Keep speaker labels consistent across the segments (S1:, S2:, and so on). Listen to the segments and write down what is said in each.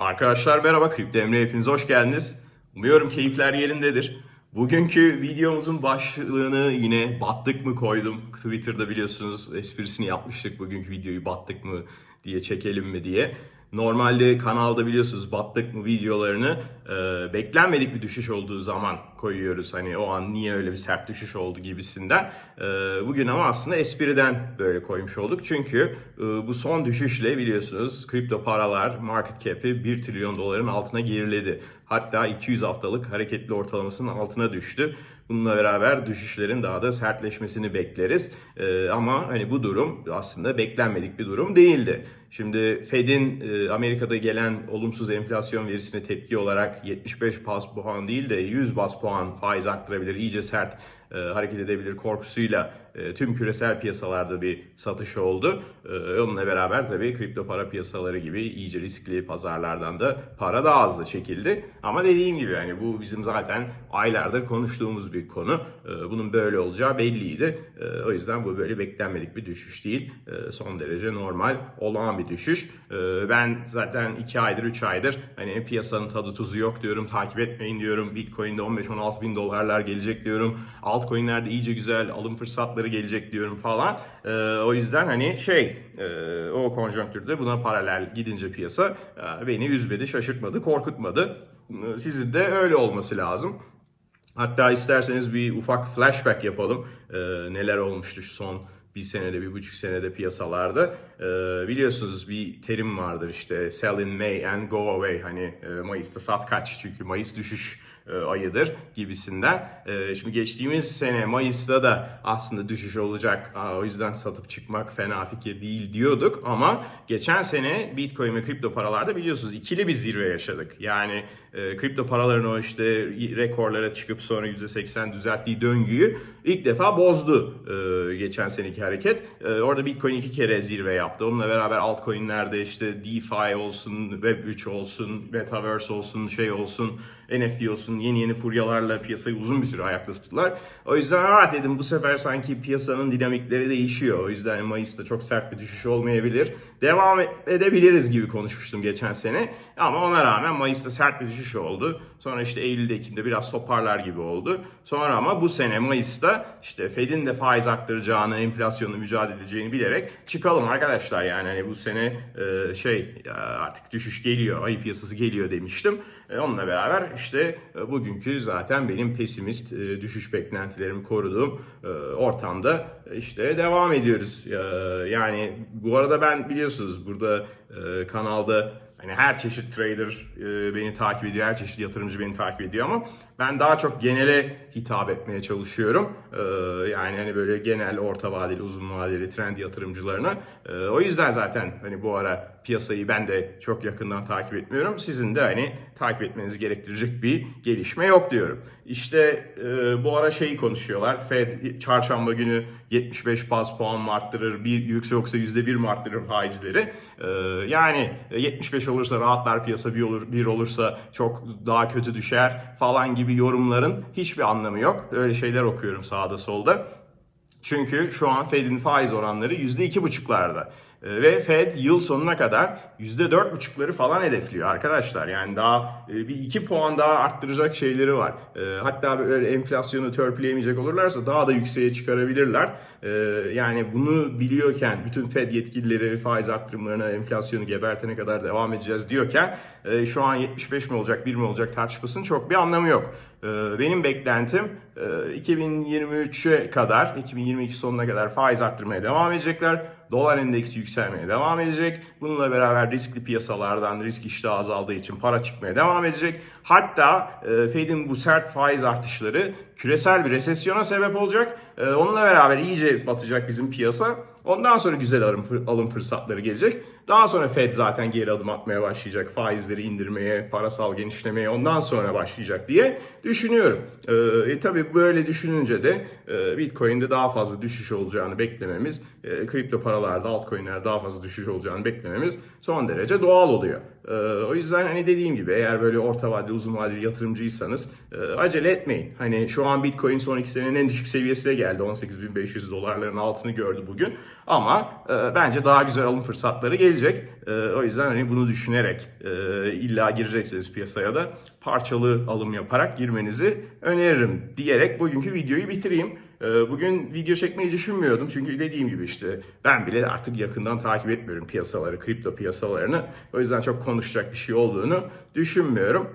S1: Arkadaşlar merhaba, Kripto Emre hepiniz hoş geldiniz. Umuyorum keyifler yerindedir. Bugünkü videomuzun başlığını yine battık mı koydum. Twitter'da biliyorsunuz esprisini yapmıştık bugünkü videoyu battık mı diye çekelim mi diye. Normalde kanalda biliyorsunuz battık mı videolarını e, beklenmedik bir düşüş olduğu zaman koyuyoruz. Hani o an niye öyle bir sert düşüş oldu gibisinden. E, bugün ama aslında espriden böyle koymuş olduk. Çünkü e, bu son düşüşle biliyorsunuz kripto paralar market cap'i 1 trilyon doların altına geriledi. Hatta 200 haftalık hareketli ortalamasının altına düştü. Bununla beraber düşüşlerin daha da sertleşmesini bekleriz. Ee, ama hani bu durum aslında beklenmedik bir durum değildi. Şimdi Fed'in e, Amerika'da gelen olumsuz enflasyon verisine tepki olarak 75 bas puan değil de 100 bas puan faiz arttırabilir, iyice sert e, hareket edebilir korkusuyla e, tüm küresel piyasalarda bir satış oldu. E, onunla beraber tabii kripto para piyasaları gibi iyice riskli pazarlardan da para daha hızlı çekildi. Ama dediğim gibi hani bu bizim zaten aylardır konuştuğumuz bir konu. E, bunun böyle olacağı belliydi. E, o yüzden bu böyle beklenmedik bir düşüş değil. E, son derece normal olağan bir düşüş. E, ben zaten 2 aydır 3 aydır hani piyasanın tadı tuzu yok diyorum. Takip etmeyin diyorum. Bitcoin'de 15-16 bin dolarlar gelecek diyorum. Altcoin'lerde iyice güzel alım fırsatları gelecek diyorum falan. E, o yüzden hani şey e, o konjonktürde buna paralel gidince piyasa e, beni üzmedi, şaşırtmadı, korkutmadı. E, Sizin de öyle olması lazım. Hatta isterseniz bir ufak flashback yapalım. Ee, neler olmuştu son bir senede, bir buçuk senede piyasalarda. Ee, biliyorsunuz bir terim vardır işte sell in May and go away. Hani e, Mayıs'ta sat kaç çünkü Mayıs düşüş e, ayıdır gibisinden. E, şimdi geçtiğimiz sene Mayıs'ta da aslında düşüş olacak. O yüzden satıp çıkmak fena fikir değil diyorduk. Ama geçen sene Bitcoin ve kripto paralarda biliyorsunuz ikili bir zirve yaşadık. Yani e, kripto paraların o işte rekorlara çıkıp sonra %80 düzelttiği döngüyü ilk defa bozdu e, geçen seneki hareket. E, orada Bitcoin iki kere zirve yaptı. Onunla beraber altcoin'lerde işte DeFi olsun, Web3 olsun, Metaverse olsun, şey olsun, NFT olsun yeni yeni furyalarla piyasayı uzun bir süre ayakta tuttular. O yüzden ah dedim bu sefer sanki piyasanın dinamikleri değişiyor. O yüzden Mayıs'ta çok sert bir düşüş olmayabilir. Devam edebiliriz gibi konuşmuştum geçen sene. Ama ona rağmen Mayıs'ta sert bir düşüş oldu. Sonra işte Eylül'de Ekim'de biraz toparlar gibi oldu. Sonra ama bu sene Mayıs'ta işte Fed'in de faiz arttıracağını, enflasyonla mücadele edeceğini bilerek çıkalım arkadaşlar. Yani hani bu sene şey artık düşüş geliyor, ayı piyasası geliyor demiştim. Onunla beraber işte e, bugünkü zaten benim pesimist e, düşüş beklentilerimi koruduğum ortamda işte devam ediyoruz. Yani bu arada ben biliyorsunuz burada kanalda Hani her çeşit trader e, beni takip ediyor, her çeşit yatırımcı beni takip ediyor ama ben daha çok genele hitap etmeye çalışıyorum. E, yani hani böyle genel, orta vadeli, uzun vadeli trend yatırımcılarına. E, o yüzden zaten hani bu ara piyasayı ben de çok yakından takip etmiyorum. Sizin de hani takip etmenizi gerektirecek bir gelişme yok diyorum. İşte e, bu ara şeyi konuşuyorlar. Fed çarşamba günü 75 bas puan mı arttırır, bir yoksa %1 mi arttırır faizleri? Yani 75 olursa rahatlar piyasa bir olur bir olursa çok daha kötü düşer falan gibi yorumların hiçbir anlamı yok. Öyle şeyler okuyorum sağda solda. Çünkü şu an Fed'in faiz oranları %2,5'larda. Ee, ve Fed yıl sonuna kadar %4,5'ları falan hedefliyor arkadaşlar. Yani daha e, bir 2 puan daha arttıracak şeyleri var. Ee, hatta böyle enflasyonu törpüleyemeyecek olurlarsa daha da yükseğe çıkarabilirler. Ee, yani bunu biliyorken bütün Fed yetkilileri faiz arttırımlarına enflasyonu gebertene kadar devam edeceğiz diyorken e, şu an 75 mi olacak 1 mi olacak tartışmasının çok bir anlamı yok. Benim beklentim 2023'e kadar 2022 sonuna kadar faiz arttırmaya devam edecekler. Dolar endeksi yükselmeye devam edecek. Bununla beraber riskli piyasalardan risk iştahı azaldığı için para çıkmaya devam edecek. Hatta e, Fed'in bu sert faiz artışları küresel bir resesyona sebep olacak. E, onunla beraber iyice batacak bizim piyasa. Ondan sonra güzel alım, fırsatları gelecek. Daha sonra Fed zaten geri adım atmaya başlayacak. Faizleri indirmeye, parasal genişlemeye ondan sonra başlayacak diye düşünüyorum. E, e, tabii böyle düşününce de e, Bitcoin'de daha fazla düşüş olacağını beklememiz, e, kripto paralarda, altcoin'lerde daha fazla düşüş olacağını beklememiz son derece doğal oluyor. E, Ee, o yüzden hani dediğim gibi eğer böyle orta vadeli uzun vadeli yatırımcıysanız e, acele etmeyin. Hani şu an Bitcoin son iki senenin en düşük seviyesine geldi. 18.500 dolarların altını gördü bugün. Ama e, bence daha güzel alım fırsatları gelecek. E, o yüzden hani bunu düşünerek e, illa girecekseniz piyasaya da parçalı alım yaparak girmenizi öneririm diyerek bugünkü videoyu bitireyim. Ee, Bugün video çekmeyi düşünmüyordum çünkü dediğim gibi işte ben bile artık yakından takip etmiyorum piyasaları, kripto piyasalarını. O yüzden çok konuşacak bir şey olduğunu düşünmüyorum.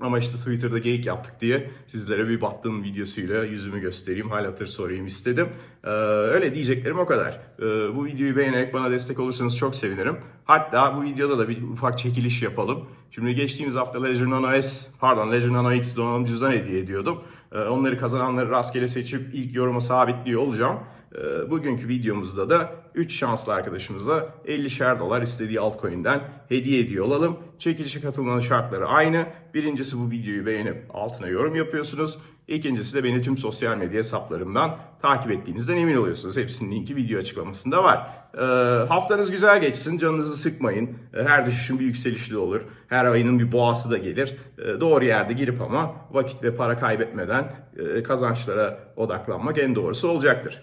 S1: Ama işte Twitter'da geyik yaptık diye sizlere bir battığım videosuyla yüzümü göstereyim, hal hatır sorayım istedim. Ee, öyle diyeceklerim o kadar. Ee, bu videoyu beğenerek bana destek olursanız çok sevinirim. Hatta bu videoda da bir ufak çekiliş yapalım. Şimdi geçtiğimiz hafta Ledger Nano S, pardon Ledger Nano X donanım cüzdan hediye ediyordum. Ee, onları kazananları rastgele seçip ilk yoruma sabitliyor olacağım. Ee, Bugünkü videomuzda da 3 şanslı arkadaşımıza 50'şer dolar istediği altcoin'den hediye ediyor olalım. Çekilişe katılmanın şartları aynı. Birincisi bu videoyu beğenip altına yorum yapıyorsunuz. İkincisi de beni tüm sosyal medya hesaplarımdan takip ettiğinizden emin oluyorsunuz. Hepsinin linki video açıklamasında var. Ee, haftanız güzel geçsin, canınızı sıkmayın. Ee, her düşüşün bir yükselişi de olur. Her ayının bir boğası da gelir. Doğru yerde girip ama vakit ve para kaybetmeden e, kazançlara odaklanmak en doğrusu olacaktır.